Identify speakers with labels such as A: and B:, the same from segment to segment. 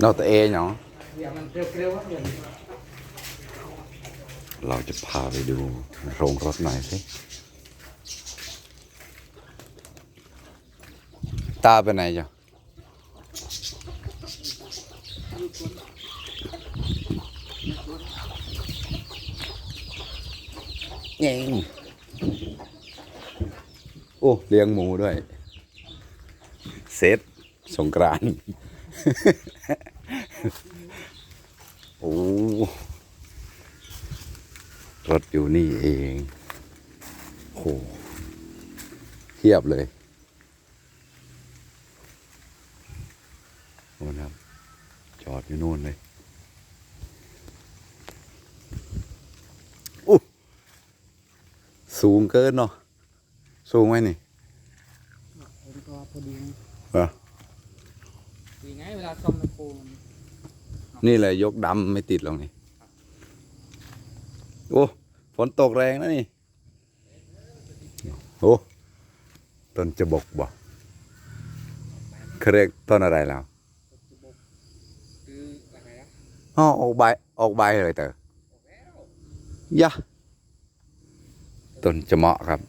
A: เราตัวเองเนาะ
B: อย่ามันเร็วๆว่าอย่าง
A: เราจะพาไปดูโรงรถหน่อยสิ ตาไปไหนจ้ะเองโอ้ เลี้ยงหมูด้วยเซต สงกรานต์โอ้รถอยู่นี่เองโหเทียบเลยโน่นครับ จอดอยู่นู่นเลยอู้สูงเกินเนาะ สูงไหมนี่
B: ผมก็พอดีนะ
A: เหรอ
B: ดีไง เวลาซ่อมไมโครมัน
A: นี่แหละยกดำไม่ติดหรอกนี่ โอ้ฝนตกแรงนะนี่ โอ้ต้นจะบกบ่เขาเรียกต้นอะไรแล้ว
B: คืออะไรนะ
A: อ๋อออกใบออกใบเลยเต๋อยะต้นจะเหมาะครับ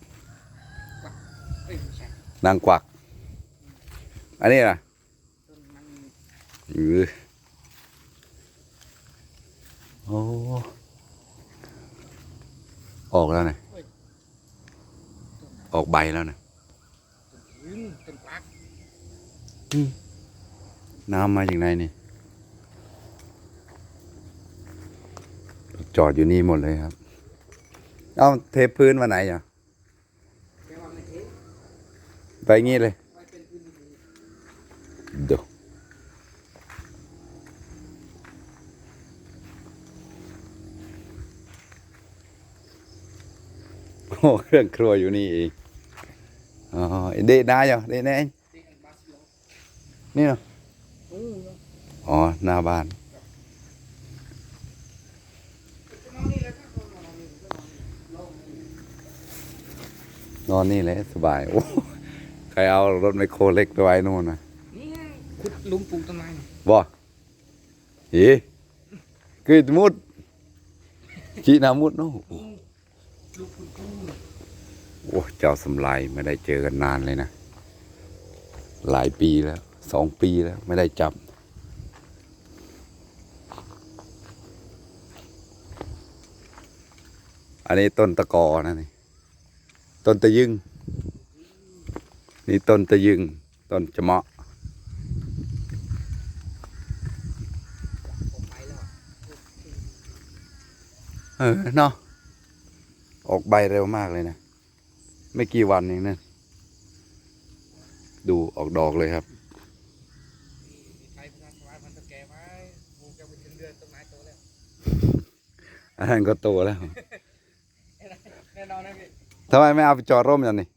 B: เอ้ยไม่ใช่
A: นางกวัก อันนี้นะ
B: ต้นมัน
A: อือโอ้ออกแล้วนะออกใบแล้วนะ
B: ต้นยืนต้นปัก
A: น้ำมาจากไหนนี่จอดอยู่นี่หมดเลยครับ เอาเทพื้นมาไหนอะ
B: แค่ว่าไม่เท
A: ไปงี้เลย โอ้เครื่องครัวอยู่นี่เองอ๋อเดะน้าเหรอเดะแน่
B: เด็กอันบาสโล
A: นี่เหรอ
B: โอ้
A: อ๋อหน้าบ้าน
B: จะนอนนี่เลยครับนอนนี่ก็นอนนี่ลง
A: นอนนี่แหละสบายโอ้ใครเอารถไมคโครเล็กไปไว้นู่นนะ
B: นี่ไงขุดหลุมปลูกต้นไม้นี่
A: บ่อีกึดมุดจีนามุดเนาะ
B: ลูกคุณกู้
A: โอ้เจ้าสำลายไม่ได้เจอกันนานเลยนะ หลายปีแล้วสองปีแล้วไม่ได้จับอันนี้ต้นตะกอนะนี่ ต้นตะยึง นี่ต้นตะยึง ต้นจะเมาะเออเนาะ ออกใบเร็วมากเลยนะ ไม่กี่วันเองนะ ดูออกดอกเลยครับ
B: มีใครพนักงานมันตะแกไหมปลูกจะไปถึงเดือนต้นไม้โตแล้ว
A: อันนั้นก็โตแล้ว
B: แน่นอนนะพี่
A: ทำไมไม่เอาไปจอดร่มอย่างนี้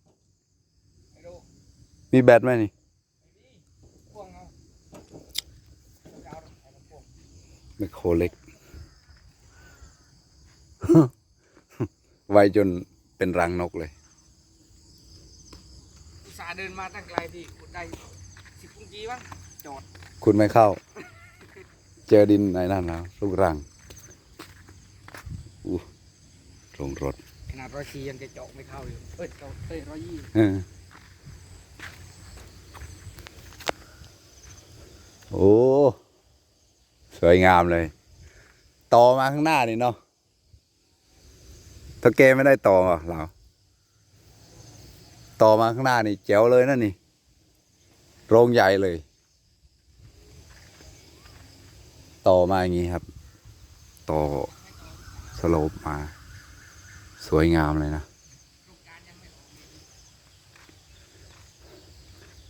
B: ไม่รู้
A: มีแบตไหมนี่
B: พ่วงเอาจะเอาอะไรมาพ่วง
A: ไมโครเล็ก ไวจนเป็นรังนกเลย
B: อุตส่าห์เดินมาตั้งไกลพี่ขุดได้สิบปุ้งกี้บ้างจอด
A: คุณไม่เข้า เจอดินในนั่นแล้วลูกรังอู้ลงรถ
B: ขนาดร้อยชียังจะเจาะไม่เข้าอยู่เอ้ยเจาะเต้ยร้อยยี่
A: เออโอ้ สวยงามเลย ต่อมาข้างหน้านี่เนาะ ถ้าเกไม่ได้ต่อเหรอเราต่อมาข้างหน้านี่แจ๋วเลยนะนี่โรงใหญ่เลย ต่อมาอย่างนี้ครับ ต่อสโลปมา สวยงามเลยนะ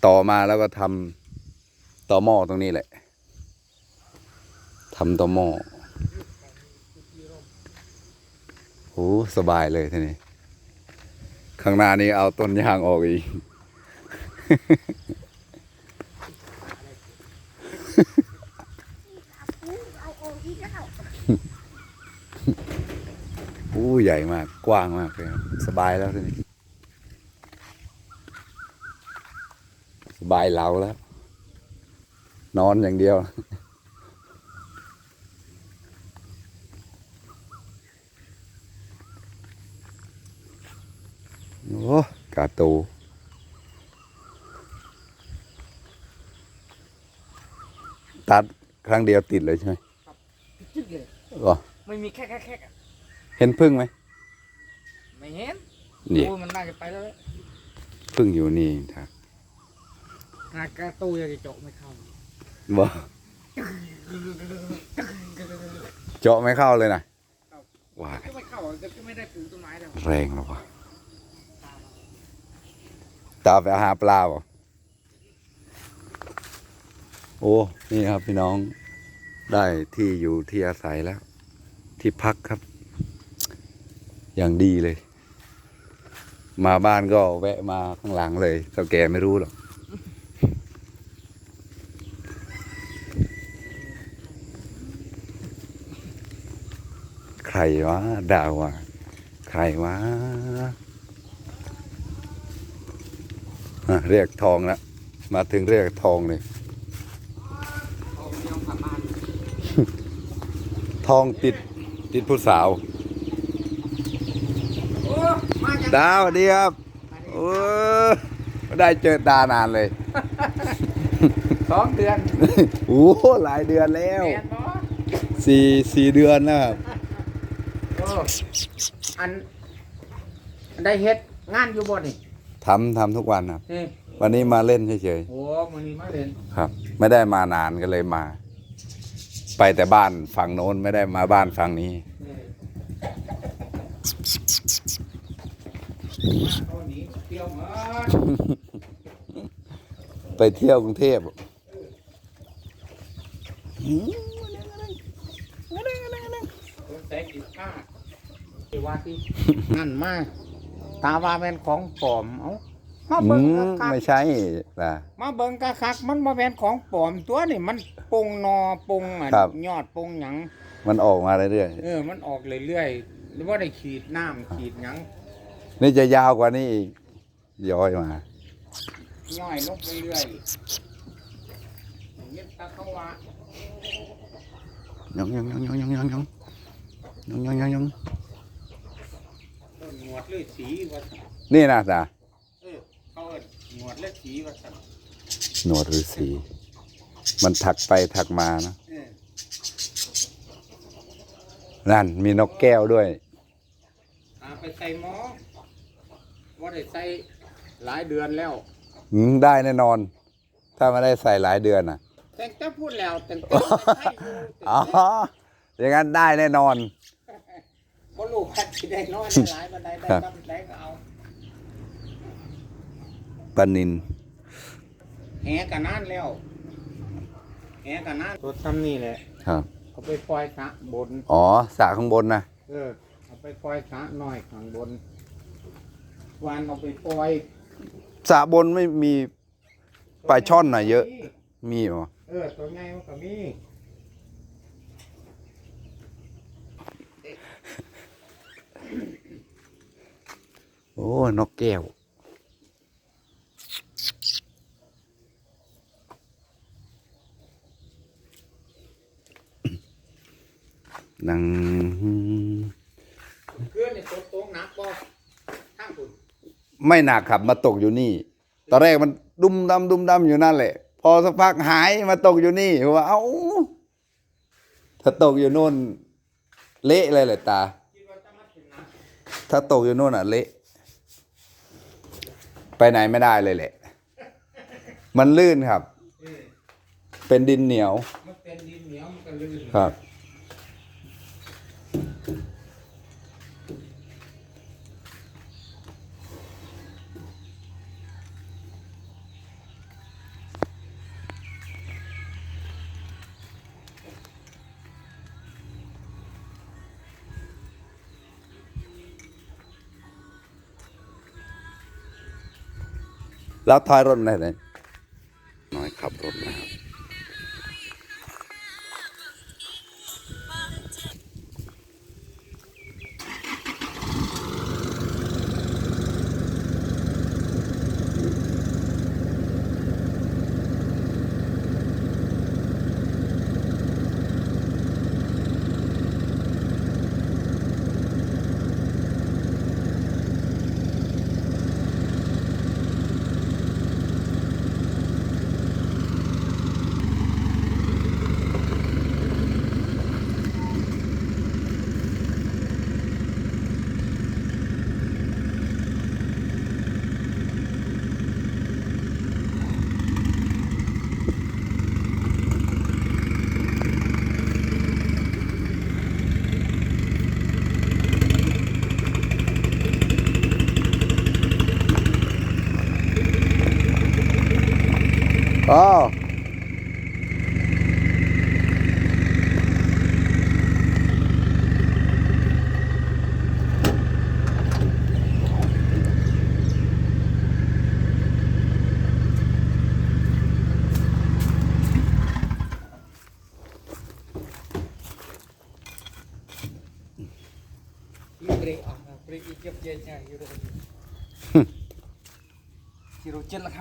A: ต่อมาแล้วก็ทำต่อหม้อตรงนี้แหละทำต่อหม้อ โอ้สบายเลยทีนี้ ข้างหน้านี้เอาต้นยางออกอีกอู้ใหญ่มาก กว้างมากเลยสบายแล้วทีนี้ สบายเราแล้ว นอนอย่างเดียว โอ้กาตูตัดครั้งเดียวติดเลยใช่ไหม
C: จึ๊กเลย
A: เหรอ
C: ไม่มีแค่แค่แค่อะ
A: เห็นพึ่งไหม
C: ไม่เห็น
A: นี่
C: โอ้ยมันน่าจะไปแล้วแหละ
A: พึ่งอยู่นี่ครับ
C: หากระตู้ยังจะเจาะไม่เข้า
A: บ่เจาะไม่เข้าเลยนะว้าย
C: ก็ไม่เข้าอะก็ไม่ได้ปลูกต้นไม้แล้ว
A: แรงแล้ววะ ตาไปหาปลาบ่โอ้ นี่ครับพี่น้องได้ที่อยู่ที่อาศัยแล้ว ที่พักครับ อย่างดีเลย มาบ้านก็แวะมาข้างหลังเลยเจ้าแกไม่รู้หรอกใครวะดาวะใครวะอะ เรียกทองแล้วมาถึงเรียกทองเลย ทองติดติดผู้สาวดาวสวัสดีครับโอ้ไม่ได้เจอตานานเลย
C: สองเดือน
A: โอ้หลายเดือนแล้วสี่สี่เดือนนะครับ
C: อ้อันได้เฮ็ดงานอยู่บ่นี่
A: ทำทำทุกวันครับ
C: นี่
A: วันนี้มาเล่นเฉย
C: โอ้มือนี้มาเล่น
A: ๆครับ ไม่ได้มานานก็เลยมา ไปแต่บ้านฝั่งโน้นไม่ได้มาบ้านฝั่งนี้
C: นี่มาตอนนี้เที่ยวหมา
A: ไปเที่ยวกรุงเทพ
C: คนแตกอีกข้าที่ว่าที่นั่นมา ตาว่าเป็นของปลอมเอ้ามา
A: อื
C: เบิ่ง
A: ม
C: คัก
A: ไม่ใช่ล่ะ
C: ๆมาเบิ่งกะคักมันบ่แม่นของปลอมตัวนี่มันปงนอปงอะ
A: ครับ
C: ยอดปงหยัง
A: มันออกมาเรื่อย
C: เออมันออกเรื่อยๆหรือว่าได้ขีดน้ำขีดหยัง
A: ๆนี่จะยาวกว่านี้อีกย้อยมา
C: ย่อยลงไปเรื่อยเย็ดตะเขาวะ
A: ยองยองยองยอ
C: วดเลยสีว่าซั่น
A: นี่นะตา
C: เออเขาเอิ้นหนวดเลยสีว่าซั่น
A: หนวดฤาษีมันถักไปถักมานะ
C: เออ
A: นั่นมีนกแก้วด้วย
C: อาไปใส่หมอว่าได้ใส่หลายเดือนแล้ว
A: อืมได้แน่นอน ถ้าไม่ได้ใส่หลายเดือนอะ
C: แต่งแต่พูดแล้วแต่งแต่ใส่อยู่
A: อ๋ออย่างนั้นได้แน่นอน
C: บ่รู้ว่าสิได้น้อยได้หลายบ่ได้ได้
A: ครับ
C: กำไรก็เอา
A: ปลานิน
C: แหกันนานแล้วแหกันนานตัวทำนี่แหละ
A: ครับ
C: เอาไปปล่อยสระบน
A: อ๋อสระข้างบนนะ
C: เออ เอาไปปล่อยสระน้อยข้างบน วานเอาไปปล่อย
A: สระบนไม่มีปลาช่อนน่ะเยอะ มีเหรอ
C: เออ ตัวใหญ่มันก็มี
A: อ้นกแก้วนัง
C: เพื่อนนี่ตกตกหนักบ่ทั้งคุณ
A: ไม่หนักครับมาตกอยู่นี่ ตอนแรกมันดุมดำดุมดำอยู่นั่นแหละ พอสักพักหายมาตกอยู่นี่ผมว่าเอ้า ถ้าตกอยู่โน่น เละเลยแหละตา
C: คิดว่าจะมาถึงหนัก
A: ถ้าตกอยู่โน่นอะเละ ไปไหนไม่ได้เลยแหละ มันลื่นครับ
C: เออ
A: เป็นดินเหนียว
C: มันเป็นดินเหนียวมันก็ลื่น
A: ครับ แล้วทายรถไหนไหนน้
B: Wow. Libre, ah, libre ikip dia cah, yaudah. Ciro cil lah.